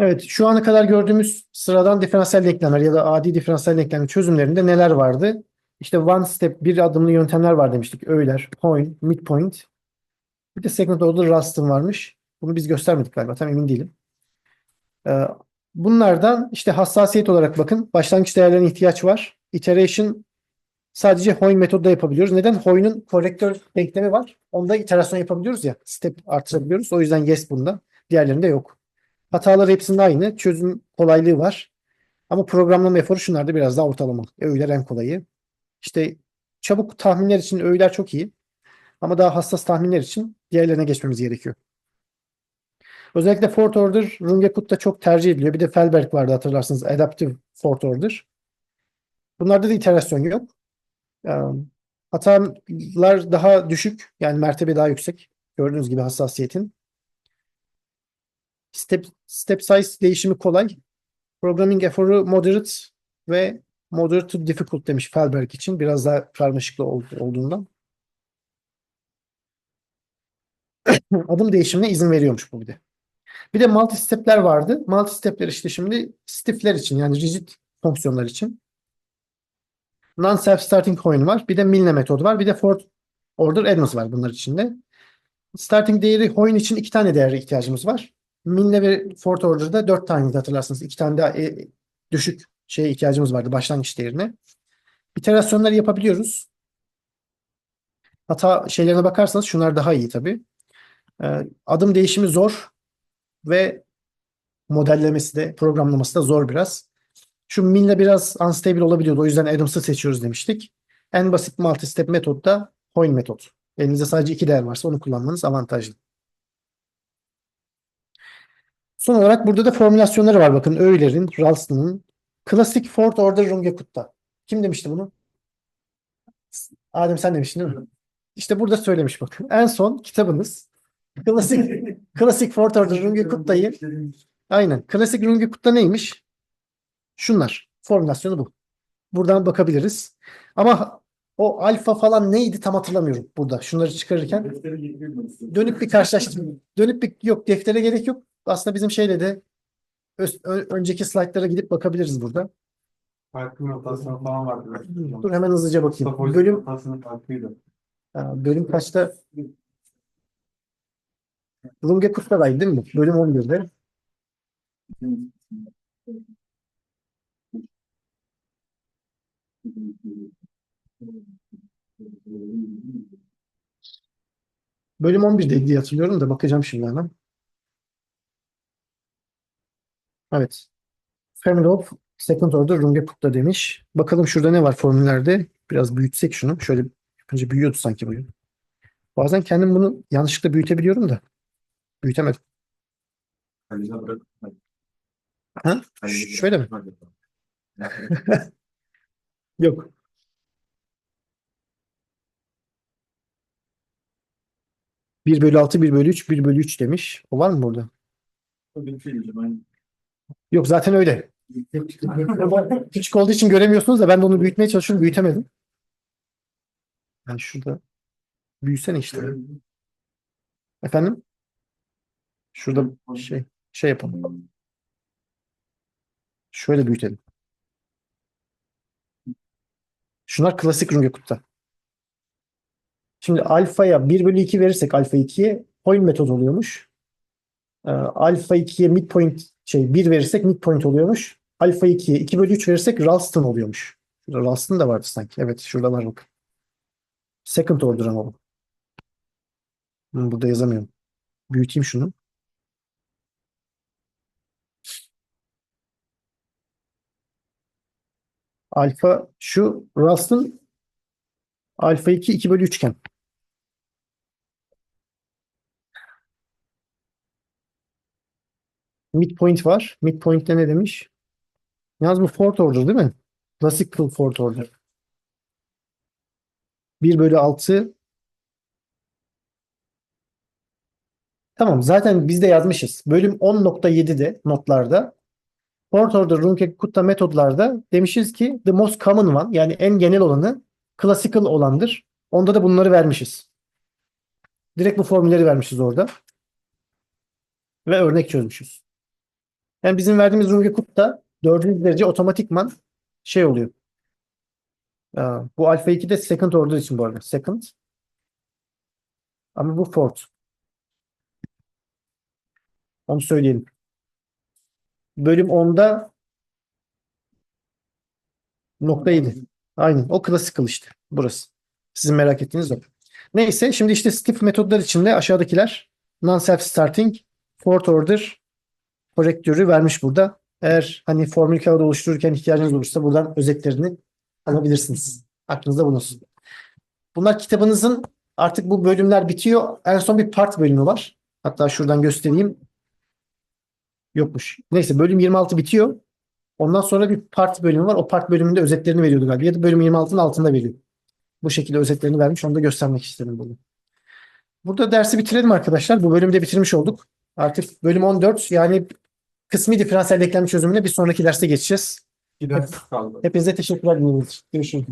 Evet, şu ana kadar gördüğümüz sıradan diferansiyel denklemler ya da adi diferansiyel denklem çözümlerinde neler vardı? İşte one step, bir adımlı yöntemler var demiştik. Öğeler, point, midpoint. Bir de second order Ralston varmış. Bunu biz göstermedik galiba, tam emin değilim. Ee, bunlardan işte hassasiyet olarak bakın. Başlangıç değerlerine ihtiyaç var. Iteration sadece Hoyne metodda yapabiliyoruz. Neden? Hoyne'un korektör denklemi var. Onda iterasyon yapabiliyoruz ya. Step artırabiliyoruz. O yüzden yes bunda. Diğerlerinde yok. Hataları hepsinde aynı. Çözüm kolaylığı var. Ama programlama eforu şunlarda biraz daha ortalama. Öğeler en kolayı. İşte çabuk tahminler için öğeler çok iyi. Ama daha hassas tahminler için diğerlerine geçmemiz gerekiyor. Özellikle fourth order Runge-Kutta çok tercih ediliyor. Bir de Felberg vardı hatırlarsınız. Adaptive fourth order. Bunlarda da iterasyon yok. Hatalar daha düşük. Yani mertebe daha yüksek. Gördüğünüz gibi hassasiyetin. Step, step size değişimi kolay. Programming eforu moderate ve moderate to difficult demiş Felberg için. Biraz daha karmaşıklı olduğundan. Adım değişimine izin veriyormuş bu bir de. Bir de multi step'ler vardı. Multi step'ler işte şimdi stiff'ler için yani rigid fonksiyonlar için. Non-self starting coin var. Bir de Milne metodu var. Bir de fourth order Adams var bunlar içinde. Starting değeri Hoyne için iki tane değere ihtiyacımız var. Milne ve fourth order'da dört tane hatırlarsınız. İki tane daha e, düşük şeye ihtiyacımız vardı başlangıç değerine. İterasyonlar yapabiliyoruz. Hata şeylerine bakarsanız şunlar daha iyi tabii. Ee, adım değişimi zor ve modellemesi de programlaması da zor biraz. Şu Milne biraz unstable olabiliyordu. O yüzden Adams'ı seçiyoruz demiştik. En basit multi-step metot da Hoyne metot. Elinizde sadece iki değer varsa onu kullanmanız avantajlı. Son olarak burada da formülasyonları var. Bakın Euler'in, Ralston'un. Klasik fourth order Runge-Kutta. Kim demişti bunu? Adem sen demiştin değil mi? İşte burada söylemiş bakın. En son kitabınız klasik klasik fourth order Runge-Kutta'yı aynen. Klasik Runge-Kutta neymiş? Şunlar. Formülasyonu bu. Buradan bakabiliriz. Ama o alfa falan neydi tam hatırlamıyorum burada. Şunları çıkarırken. Dönüp bir karşılaştırma. Dönüp bir yok deftere gerek yok. Aslında bizim şeyle de önceki slaytlara gidip bakabiliriz burada. Farklı notasyon falan vardı. Dur hemen hızlıca bakayım. Topoloji Bölüm notasyonu farklıydı. Ha, bölüm kaçta? Runge Kutta'daydı değil mi? Bölüm 11'de. Bölüm 11'deydi diye hatırlıyorum da bakacağım şimdi hemen. Evet. Family of Second Order Runge Kutta demiş. Bakalım şurada ne var formüllerde. Biraz büyütsek şunu. Şöyle önce büyüyordu sanki bugün. Bazen kendim bunu yanlışlıkla büyütebiliyorum da. Büyütemedim. Ha? Şöyle mi? Yok. Bir bölü 6, 1 bölü 3, 1 bölü 3 demiş. O var mı burada? O bir diyeceğim. Ben Yok zaten öyle. Küçük olduğu için göremiyorsunuz da ben de onu büyütmeye çalışıyorum. Büyütemedim. Yani şurada büyüsene işte. Efendim? Şurada şey şey yapalım. Şöyle büyütelim. Şunlar klasik Runge-Kutta. Şimdi alfaya 1 bölü 2 verirsek alfa 2'ye Hoyne metodu oluyormuş. Ee, alfa 2'ye midpoint şey 1 verirsek midpoint oluyormuş. Alfa 2'ye 2 bölü 3 verirsek Ralston oluyormuş. Ralston da vardı sanki. Evet şurada var bak. Second order ama bu. Burada yazamıyorum. Büyüteyim şunu. Alfa şu Ralston alfa 2 2 bölü 3 Midpoint var. Midpoint'te ne demiş? Yalnız bu fourth order değil mi? Classical fourth order. 1 bölü 6 Tamam zaten biz de yazmışız. Bölüm 10.7'de notlarda fourth order Runge-Kutta metodlarda demişiz ki the most common one yani en genel olanı classical olandır. Onda da bunları vermişiz. Direkt bu formülleri vermişiz orada. Ve örnek çözmüşüz. Yani bizim verdiğimiz Runge-Kutta dördüncü derece otomatikman şey oluyor. Aa, bu alfa 2 de second order için bu arada. Second. Ama bu fourth. Onu söyleyelim. Bölüm 10'da nokta 7. Aynen. O classical işte. Burası. Sizin merak ettiğiniz o. Neyse. Şimdi işte stiff metodlar içinde aşağıdakiler non-self starting, fourth order korektörü vermiş burada. Eğer hani formül kağıdı oluştururken ihtiyacınız olursa buradan özetlerini alabilirsiniz. Aklınızda bulunsun. Bunlar kitabınızın artık bu bölümler bitiyor. En son bir part bölümü var. Hatta şuradan göstereyim. Yokmuş. Neyse bölüm 26 bitiyor. Ondan sonra bir part bölümü var. O part bölümünde özetlerini veriyordu galiba. Ya da bölüm 26'nın altında veriyor. Bu şekilde özetlerini vermiş. Onu da göstermek istedim burada. Burada dersi bitirelim arkadaşlar. Bu bölümü de bitirmiş olduk. Artık bölüm 14 yani kısmi diferansiyel denklem çözümüne bir sonraki derste geçeceğiz. Bir ders kaldı. Hepinize teşekkürler. Görüşürüz.